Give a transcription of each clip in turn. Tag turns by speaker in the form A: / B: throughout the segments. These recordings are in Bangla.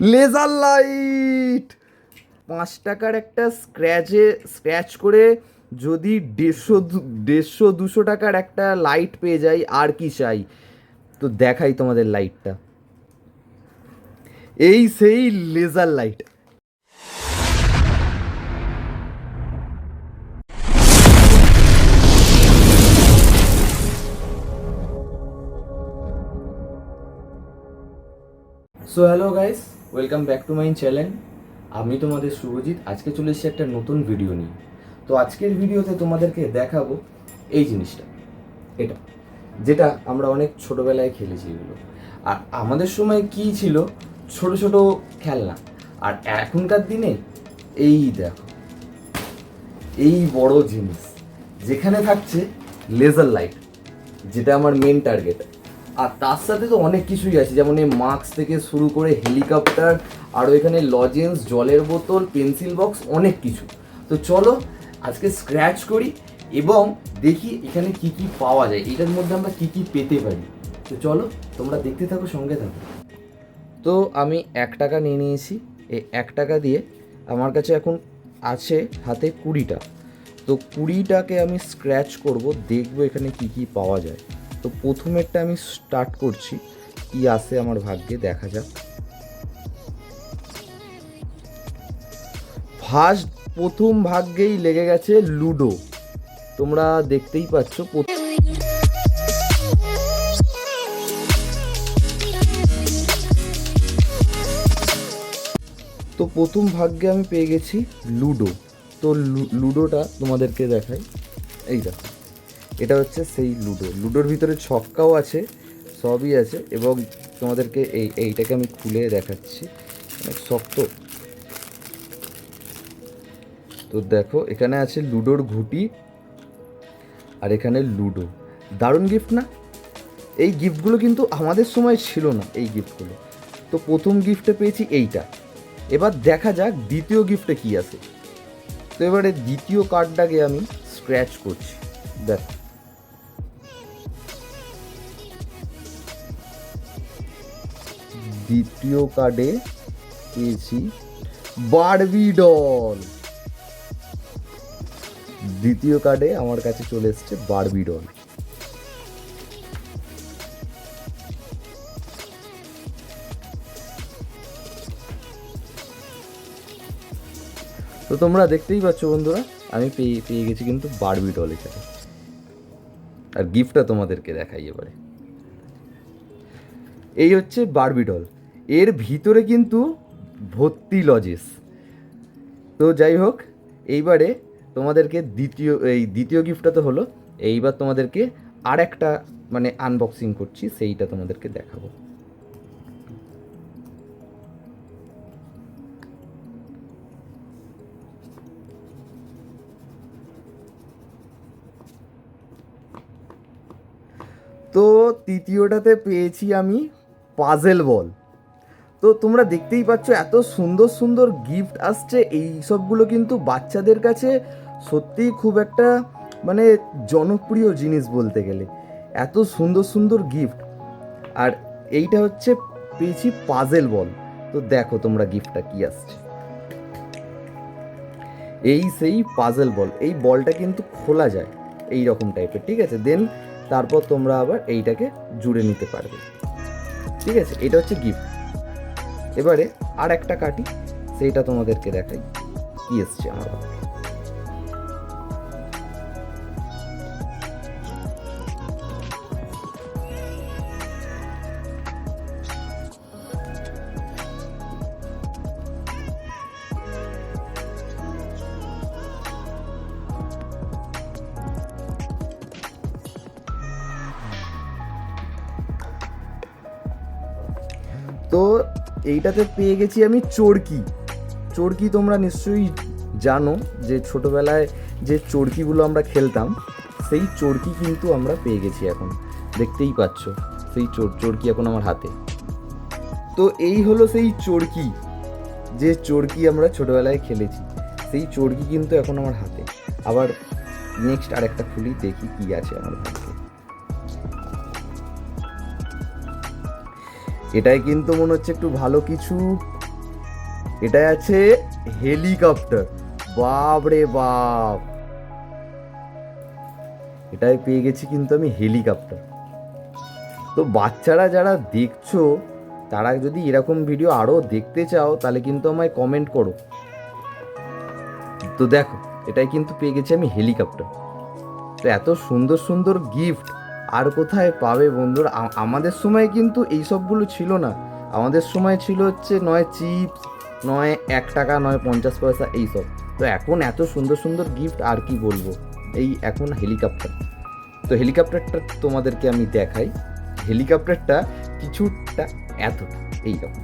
A: লেজার লাইট পাঁচ টাকার একটা স্ক্র্যাচে স্ক্র্যাচ করে যদি দেড়শো দেড়শো দুশো টাকার একটা লাইট পেয়ে যাই, আর কি চাই? তো দেখাই তোমাদের লাইটটা এই সেই laser light so hello guys welcome back to my channel আমি তোমাদের শুভজিৎ, আজকে চলে এসেছি একটা নতুন ভিডিও নিয়ে। তো আজকের ভিডিওতে তোমাদেরকে দেখাবো এই জিনিসটা, এটা, যেটা আমরা অনেক ছোটোবেলায় খেলেছি এগুলো। আর আমাদের সময় কি ছিল? ছোট ছোট খেলনা। আর এখনকার দিনে এই দেখো, এই বড় জিনিস, যেখানে থাকছে লেজার লাইট যেটা আমার মেন টার্গেট আর তার সাথে তো অনেক কিছুই আছে, যেমন এই মাস্ক থেকে শুরু করে হেলিকপ্টার, আরও এখানে লজেন্স, জলের বোতল, পেন্সিল বক্স, অনেক কিছু। তো চলো আজকে স্ক্র্যাচ করি এবং দেখি এখানে কি কি পাওয়া যায়। এটার মধ্যে আমরা কি কি পেতে পারি। তো চলো তোমরা দেখতে থাকো, সঙ্গে থাকো। তো আমি এক টাকা নিয়ে নিয়েছি। এই এক টাকা দিয়ে আমার কাছে এখন আছে হাতে কুড়িটা। তো কুড়িটাকে আমি স্ক্র্যাচ করব, দেখব এখানে কি কি পাওয়া যায়। তো প্রথমেরটা আমি স্টার্ট করছি। কি আসে আমার ভাগ্যে? দেখা যাক। ফার্স্ট প্রথম ভাগ্যেই লেগে গেছে লুডো তোমরা দেখতেই পাচ্ছ তো প্রথম ভাগ্যে আমি পেয়ে গেছি লুডো তো লুডোটা তোমাদেরকে দেখাই। এই দেখো। এটা হচ্ছে সেই লুডো। লুডোর ভিতরে ছক্কাও আছে, সবই আছে এবং তোমাদেরকে এই, এইটাকে আমি খুলে দেখাচ্ছি। অনেক শক্ত। তো দেখো, এখানে আছে লুডোর ঘুটি আর এখানে লুডো। দারুণ গিফট না? এই গিফটগুলো কিন্তু আমাদের সময় ছিল না, এই গিফটগুলো তো প্রথম গিফটে পেয়েছি এইটা। এবার দেখা যাক দ্বিতীয় গিফটে কি আছে। তো এবারে দ্বিতীয় কার্ডটাকে আমি স্ক্র্যাচ করছি। দেখ। দ্বিতীয় কার্ডে পেয়েছি বারবি ডল দ্বিতীয় কার্ডে আমার কাছে চলে এসছে বারবি ডল তো তোমরা দেখতেই পাচ্ছ বন্ধুরা, আমি পেয়ে পেয়ে গেছি কিন্তু বারবি ডল এখানে আর গিফটটা তোমাদেরকে দেখাই এবারে। এই হচ্ছে বারবি ডল এর ভিতরে কিন্তু ভর্তি লজেস। তো যাই হোক, এইবারে তোমাদেরকে দ্বিতীয়, এই দ্বিতীয় গিফটটা তো হলো, এইবার তোমাদেরকে আর একটা মানে আনবক্সিং করছি, সেইটা তোমাদেরকে দেখাবো। তো তৃতীয়টাতে পেয়েছি আমি পাজেল বল তো তোমরা দেখতেই পাচ্ছ এত সুন্দর সুন্দর গিফট আসছে। এই সবগুলো কিন্তু বাচ্চাদের কাছে সত্যিই খুব একটা মানে জনপ্রিয় জিনিস বলতে গেলে। এত সুন্দর সুন্দর গিফট আর এইটা হচ্ছে পেয়েছি পাজেল বল তো দেখো তোমরা গিফটটা কি আসছে। এই সেই পাজেল বল এই বলটা কিন্তু খোলা যায়। এই রকম টাইপের ঠিক আছে? দেন তারপর তোমরা আবার এইটাকে জুড়ে নিতে পারবে। ঠিক আছে? এটা হচ্ছে গিফট এবারে আর একটা কাটি সেইটা তোমাদেরকে দেখাই। কি এসছে আমার তো এইটাতে পেয়ে গেছি আমি চরকি চরকি তোমরা নিশ্চয়ই জানো যে ছোটবেলায় যে চরকিগুলো আমরা খেলতাম, সেই চরকি কিন্তু আমরা পেয়ে গেছি এখন। দেখতেই পাচ্ছ, সেই চোর চরকি এখন আমার হাতে। তো এই হলো সেই চরকি যে চরকি আমরা ছোটবেলায় খেলেছি। সেই চরকি কিন্তু এখন আমার হাতে। আবার নেক্সট আরেকটা খুলি, দেখি কি আছে আমার এটাই কিন্তু মনে হচ্ছে একটু ভালো কিছু। এটাই আছে হেলিকপ্টার। বাপ রে বাপ। এটাই পেয়ে গেছি কিন্তু আমি হেলিকপ্টার। তো বাচ্চারা যারা দেখছ, তারা যদি এরকম ভিডিও আরও দেখতে চাও, তাহলে কিন্তু আমায় কমেন্ট করো। তো দেখো, এটাই কিন্তু পেয়ে গেছি আমি হেলিকপ্টার। তো এত সুন্দর সুন্দর গিফট আর কোথায় পাবে বন্ধুরা? আমাদের সময় কিন্তু এই সবগুলো ছিল না। আমাদের সময় ছিল হচ্ছে নয় চিপস, নয় এক টাকা, নয় পঞ্চাশ পয়সা এইসব তো এখন এত সুন্দর সুন্দর গিফট আর কি বলব? এই এখন হেলিকপ্টার তো হেলিকপ্টারটা তোমাদেরকে আমি দেখাই। হেলিকপ্টারটা কিছুটা এত এইরকম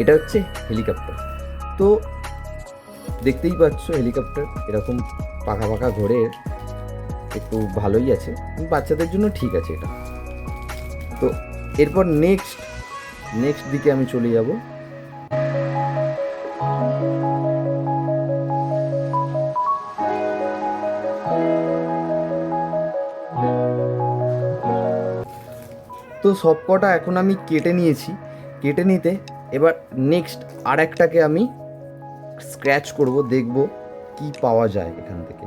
A: এটা হচ্ছে হেলিকপ্টার তো দেখতেই পাচ্ছ হেলিকপ্টার এরকম পাখা পাখা ঘোরে একটু ভালোই আছে বাচ্চাদের জন্য ঠিক আছে এটা। তো এরপর নেক্সট নেক্সট দিকে আমি চলে যাব। তো সব কটা এখন আমি কেটে নিয়েছি, কেটে নিতে এবার নেক্সট আর একটাকে আমি স্ক্র্যাচ করব, দেখব কি পাওয়া যায় এখান থেকে।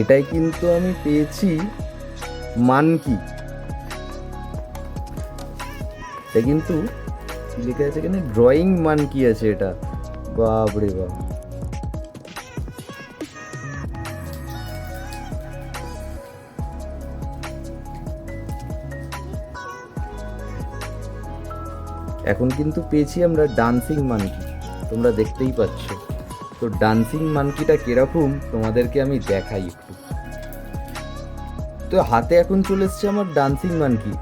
A: এটাই কিন্তু আমি পেয়েছি মানকি। এটা কিন্তু কি লেখা আছে এখানে ড্রয়িং মানকি আছে এটা। বাপরে বাপ। এখন কিন্তু পেয়েছি আমরা ডান্সিং মানকি। তোমরা দেখতেই পাচ্ছ। তো ডান্সিং মানকিটা কীরকম, তোমাদেরকে আমি দেখাই একটু। তো হাতে এখন চলে এসছে আমার ডান্সিং মানকি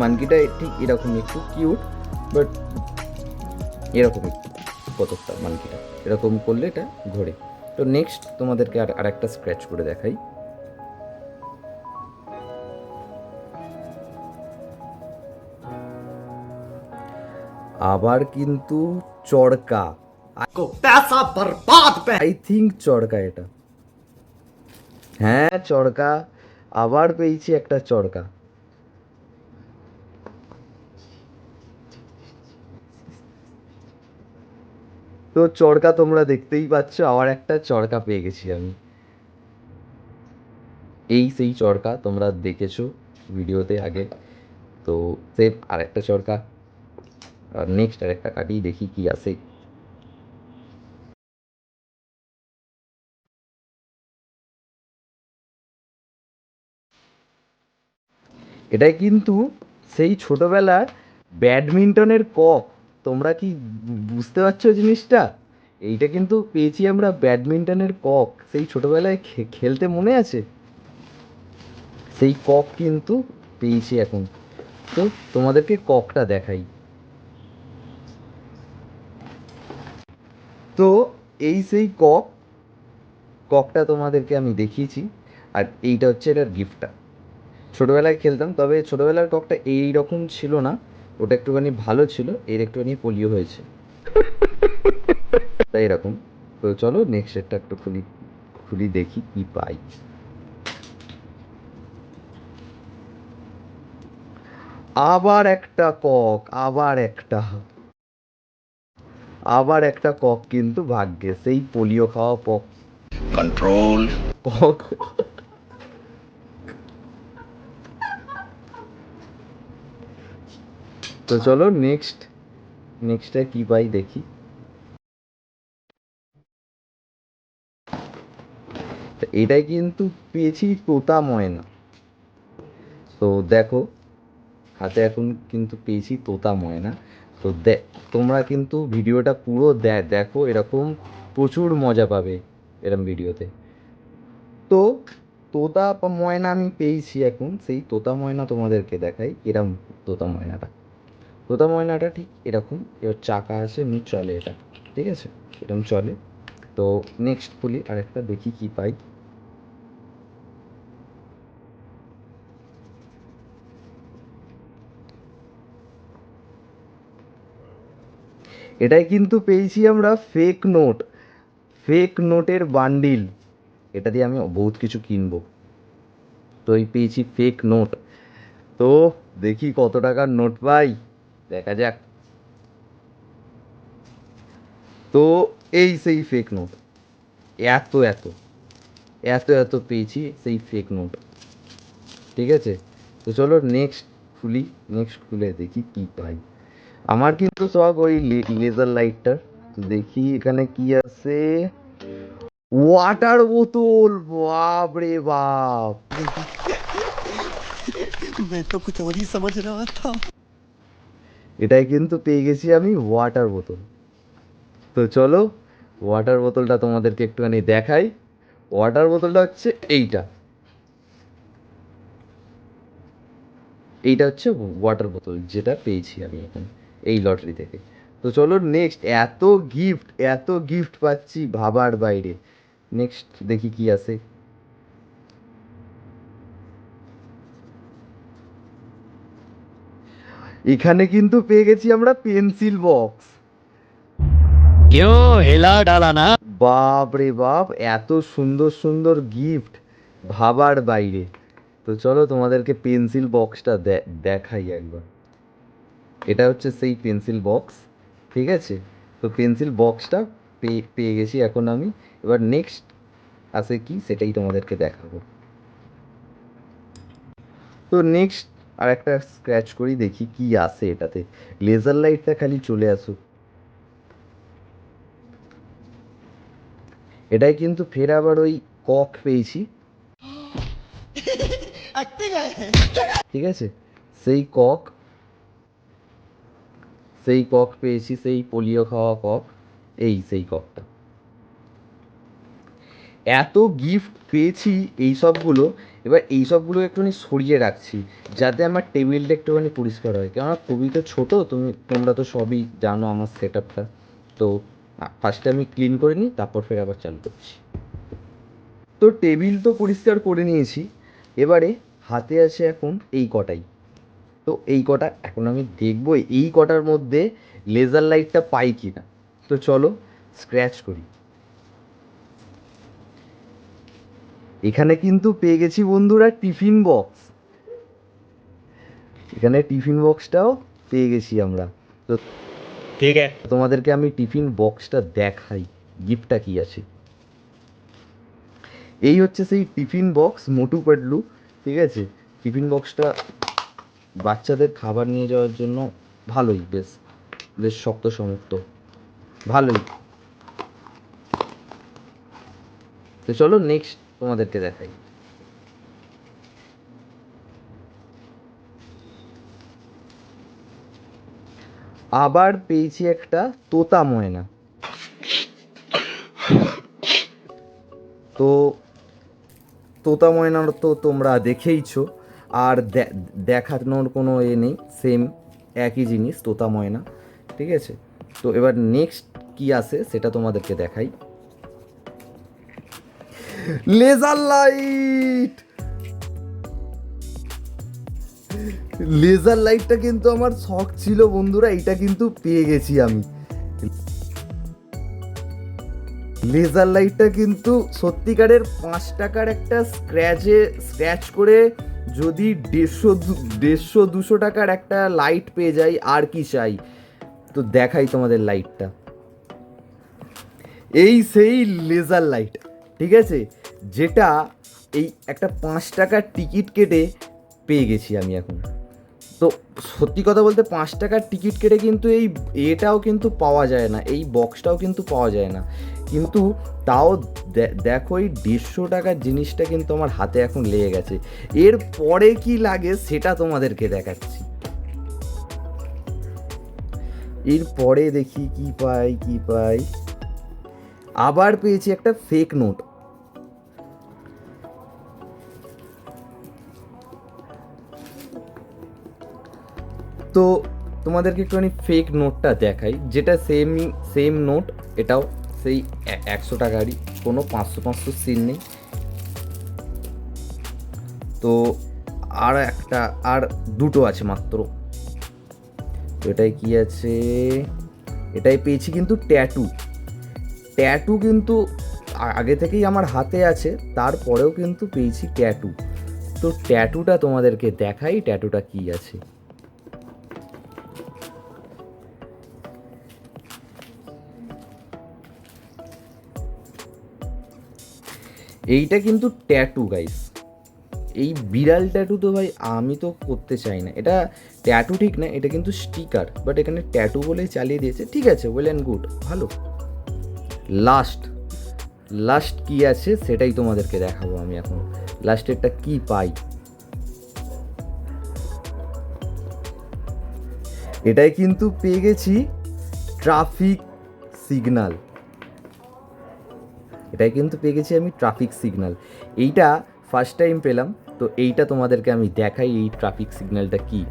A: মানকিটা ঠিক এরকম একটু কিউট বাট এরকম একটু কতকটা মানকিটা এরকম করলে এটা ঘোরে। তো নেক্সট তোমাদেরকে আর আরেকটা স্ক্র্যাচ করে দেখাই। আবার কিন্তু চড়কা
B: को पैसा बर्बाद पे
A: আই থিঙ্ক চড়কা এটা হ্যাঁ চড়কা আবার পেয়েছি একটা চড়কা তো চড়কা তোমরা দেখতেই পাচ্ছ আবার একটা চড়কা পেয়ে গেছি আমি এই সেই চড়কা তোমরা দেখেছো ভিডিওতে আগে তো সেভ আরেকটা চড়কা আর নেক্সট আরেকটা কাটি দেখি কি আছে এটাই কিন্তু সেই ছোটবেলার ব্যাডমিন্টনের কক তোমরা কি বুঝতে পারছ জিনিসটা? এইটা কিন্তু পেয়েছি আমরা ব্যাডমিন্টনের কক। সেই ছোটবেলায় খেলতে মনে আছে? সেই কক কিন্তু পেয়েছি এখন। তো তোমাদেরকে ককটা দেখাই। তো এই সেই কক, ককটা তোমাদেরকে আমি দেখিয়েছি। আর এইটা হচ্ছে এটার গিফটটা ছোটোবেলায় খেলতাম তবে ছোটোবেলার ককটা এইরকম ছিল না। ওটা একটুখানি ভালো ছিল এর একটুখানি পোলিও হয়েছে। তাই এরকম। তো চলো নেক্সট সেটটা একটু খুলি খুলি দেখি কি পাই। আবার একটা কক আবার একটা। আবার একটা কক কিন্তু ভাগ্যে সেই পোলিও খাওয়া পক
B: কন্ট্রোল
A: কক। তো চলো নেক্সট নেক্সটে কি পাই দেখি। এটাই কিন্তু পেয়েছি তোতা ময়না। তো দেখো, হাতে এখন কিন্তু পেয়েছি তোতা ময়না। তো তোমরা কিন্তু ভিডিওটা পুরো দেখো এরকম প্রচুর মজা পাবে এরম ভিডিওতে। তো তোতা ময়না আমি পেয়েছি এখন, সেই তোতা ময়না তোমাদেরকে দেখাই এরম তোতা ময়নাটা। প্রথম ময়নাটা ঠিক এরকম এর চাকা আছে, এমনি চলে এটা, ঠিক আছে? এরকম চলে। তো নেক্সট খুলি আরেকটা দেখি কি পাই। এটাই কিন্তু পেয়েছি আমরা ফেক নোট ফেক নোটের বান্ডিল এটা দিয়ে আমি বহুত কিছু কিনবো। তো এই পেয়েছি ফেক নোট তো দেখি কত টাকার নোট পাই। দেখা যাক তো এই সেই ফেক নোট এত এত এত এত পেয়েছি সেই ফেক নোট ঠিক আছে তো চলো নেক্সট খুলি নেক্সট খুলে দেখি কি পাই আমার কিন্তু শখ ওই লেজার লাইটটার তো দেখি এখানে কি আছে ওয়াটার বোতল বাপ রে বাপ
B: मैं तो कुछ और ही समझ रहा था
A: এটাই কিন্তু পেয়ে গেছি আমি ওয়াটার বোতল তো চলো ওয়াটার বোতলটা তোমাদেরকে একটুখানি দেখাই। ওয়াটার বোতলটা হচ্ছে এইটা। এইটা হচ্ছে ওয়াটার বোতল যেটা পেয়েছি আমি এখন এই লটারি থেকে। তো চলো নেক্সট এত গিফট এত গিফট পাচ্ছি ভাবার বাইরে। নেক্সট দেখি কি আছে। এখানে কিন্তু পেয়ে গেছি আমরা পেন্সিল বক্স।
B: কেউ হেলা ডালা না।
A: বাপ রে বাপ এত সুন্দর সুন্দর গিফট ভাবার বাইরে। তো চলো তোমাদেরকে পেন্সিল বক্সটা দেখাই একবার। এটা হচ্ছে সেই পেন্সিল বক্স ঠিক আছে? তো পেন্সিল বক্সটা পেয়ে পেয়ে গেছি এখন আমি। এবার নেক্সট আছে কি সেটাই তোমাদেরকে দেখাবো। তো নেক্সট আর একটা স্ক্র্যাচ করি, দেখি কি আছে এটাতে। লেজার লাইটটা খালি চলে আসুক। এটাই কিন্তু ফের আবার ওই কক পেয়েছি। ঠিক আছে? সেই কক সেই কক পেয়েছি, সেই পোলিও খাওয়া কক, এই সেই ককটা এত গিফট পেয়েছি এই সবগুলো এবার এই সবগুলো একটুখানি সরিয়ে রাখছি, যাতে আমার টেবিলটা একটুখানি পরিষ্কার হয়। কেননা খুবই তো ছোটো, তুমি, তোমরা তো সবই জানো আমার সেট আপটা তো ফার্স্টে আমি ক্লিন করে নিই, তারপর ফের আবার চালু করছি। তো টেবিল তো পরিষ্কার করে নিয়েছি, এবারে হাতে আছে এখন এই কটাই। তো এই কটা এখন আমি দেখব, এই কটার মধ্যে লেজার লাইটটা পাই কি না তো চলো স্ক্র্যাচ করি। এখানে কিন্তু পেয়ে গেছি বন্ধুরা টিফিন বক্স। এখানে টিফিন বক্সটাও পেয়ে গেছি আমরা। তো
B: ঠিক আছে।
A: তোমাদেরকে আমি টিফিন বক্সটা দেখাই গিফটটা কি আছে। এই হচ্ছে সেই টিফিন বক্স মোটু পেডলু ঠিক আছে? টিফিন বক্সটা বাচ্চাদের খাবার নিয়ে যাওয়ার জন্য ভালোই বেশ বেশ শক্ত সমুক্ত ভালোই। তো চলো নেক্সট তোমাদেরকে দেখাই। আবার পেয়েছি একটা তোতা ময়না। তো তোতা ময়নার তো তোমরা দেখেইছো, আর দেখানোর কোনো এ নেই সেম একই জিনিস, তোতা ময়না, ঠিক আছে? তো এবার নেক্সট কি আছে সেটা তোমাদেরকে দেখাই। Laser light. লেজার লাইটটা কিন্তু আমার শখ ছিল বন্ধুরা এটা কিন্তু পেয়ে গেছি আমি। লেজার লাইটটা কিন্তু সত্যিকারের পাঁচ টাকার একটা স্ক্র্যাচে স্ক্র্যাচ করে যদি দেড়শো দেড়শো দুশো টাকার একটা লাইট পেয়ে যাই, আর কি চাই? তো দেখাই তোমাদের লাইটটা। এই সেই লেজার লাইট, ঠিক আছে? যেটা এই একটা পাঁচ টাকার টিকিট কেটে পেয়ে গেছি আমি এখন। তো সত্যি কথা বলতে পাঁচ টাকার টিকিট কেটে কিন্তু এই এটাও কিন্তু পাওয়া যায় না, এই বক্সটাও কিন্তু পাওয়া যায় না। কিন্তু তাও দেখো এই দেড়শো টাকার জিনিসটা কিন্তু আমার হাতে এখন লেগে গেছে। এর পরে কি লাগে সেটা তোমাদেরকে দেখাচ্ছি। এর পরে দেখি কি পাই কি পাই। আবার পেয়েছি একটা ফেক নোট তো তোমাদেরকে একটুখানি ফেক নোটটা দেখাই। যেটা সেমই সেম নোট এটাও সেই একশো টাকারই, কোনো পাঁচশো পাঁচশো সিন নেই। তো আর একটা, আর দুটো আছে মাত্র। এটাই কি আছে? এটাই পেয়েছি কিন্তু ট্যাটু ট্যাটু কিন্তু আগে থেকেই আমার হাতে আছে, তারপরেও কিন্তু পেয়েছি ট্যাটু তো ট্যাটুটা তোমাদেরকে দেখাই ট্যাটুটা কি আছে। এইটা কিন্তু ট্যাটু গাইস এই বিড়াল ট্যাটু তো ভাই আমি তো করতে চাই না। এটা ট্যাটু ঠিক না, এটা কিন্তু স্টিকার বাট এখানে ট্যাটু বলেই চালিয়ে দিয়েছে। ঠিক আছে ওয়েল অ্যান্ড গুড ভালো। লাস্ট লাস্ট কি আছে সেটাই তোমাদেরকে দেখাবো আমি এখন। লাস্টেরটা কি পাই? এটাই কিন্তু পেয়ে গেছি ট্রাফিক সিগনাল এটাই কিন্তু পেয়ে গেছি আমি ট্রাফিক সিগনাল এইটা ফার্স্ট টাইম পেলাম, তো এইটা তোমাদেরকে আমি দেখাই এই ট্রাফিক সিগনালটা কি।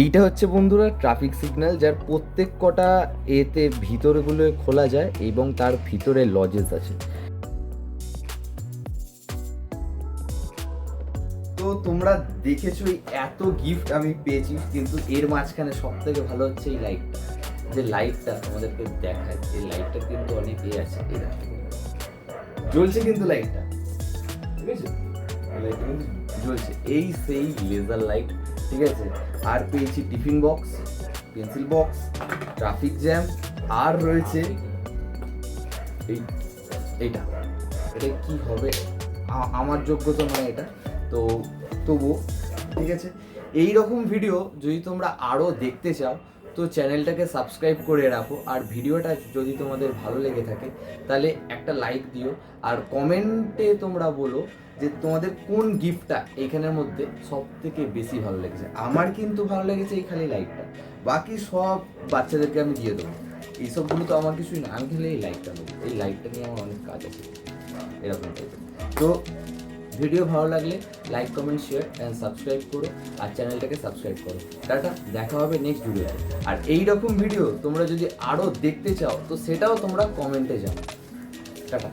A: এইটা হচ্ছে বন্ধুরা ট্রাফিক সিগন্যাল যার প্রত্যেক কটা এতে ভিতরগুলো খোলা যায় এবং তার ভিতরে লজেস আছে। তো তোমরা দেখেছ এত গিফট আমি পেয়েছি, কিন্তু এর মাঝখানে সব থেকে ভালো হচ্ছে এই লাইটটা যে লাইটটা তোমাদেরকে দেখায় এই লাইটটা কিন্তু অনেক এ আছে, এই। জ্বলছে কিন্তু লাইটটা ঠিক আছে জ্বলছে। এই সেই লেজার লাইট ঠিক আছে? আর পেয়েছি tiffin box pencil box traffic jam আর রয়েছে এই এইটা এটা কি হবে? আমার যোগ্যতা নয় এটা। তো তবু ঠিক আছে? এই রকম ভিডিও যদি তোমরা আরও দেখতে চাও তো চ্যানেলটাকে সাবস্ক্রাইব করে রাখো। আর ভিডিওটা যদি তোমাদের ভালো লেগে থাকে, তাহলে একটা লাইক দিও। আর কমেন্টে তোমরা বলো যে তোমাদের কোন গিফটটা এইখানের মধ্যে সব থেকে বেশি ভালো লেগেছে। আমার কিন্তু ভালো লেগেছে এই খালি লাইটটা বাকি সব বাচ্চাদেরকে আমি দিয়ে দেবো। এইসবগুলো তো আমার কিছুই না। আমি খালি এই লাইটটা নেব। এই লাইটটা নিয়ে আমার অনেক কাজ আছে। এরকম টাইপের তো ভিডিও ভালো লাগলে like comment share and subscribe করো আর চ্যানেলটাকে সাবস্ক্রাইব করো। টাটা, দেখা হবে নেক্সট ভিডিওতে আর এই রকম ভিডিও তোমরা যদি আরও দেখতে চাও, তো সেটাও তোমরা কমেন্টে জানো টাটা।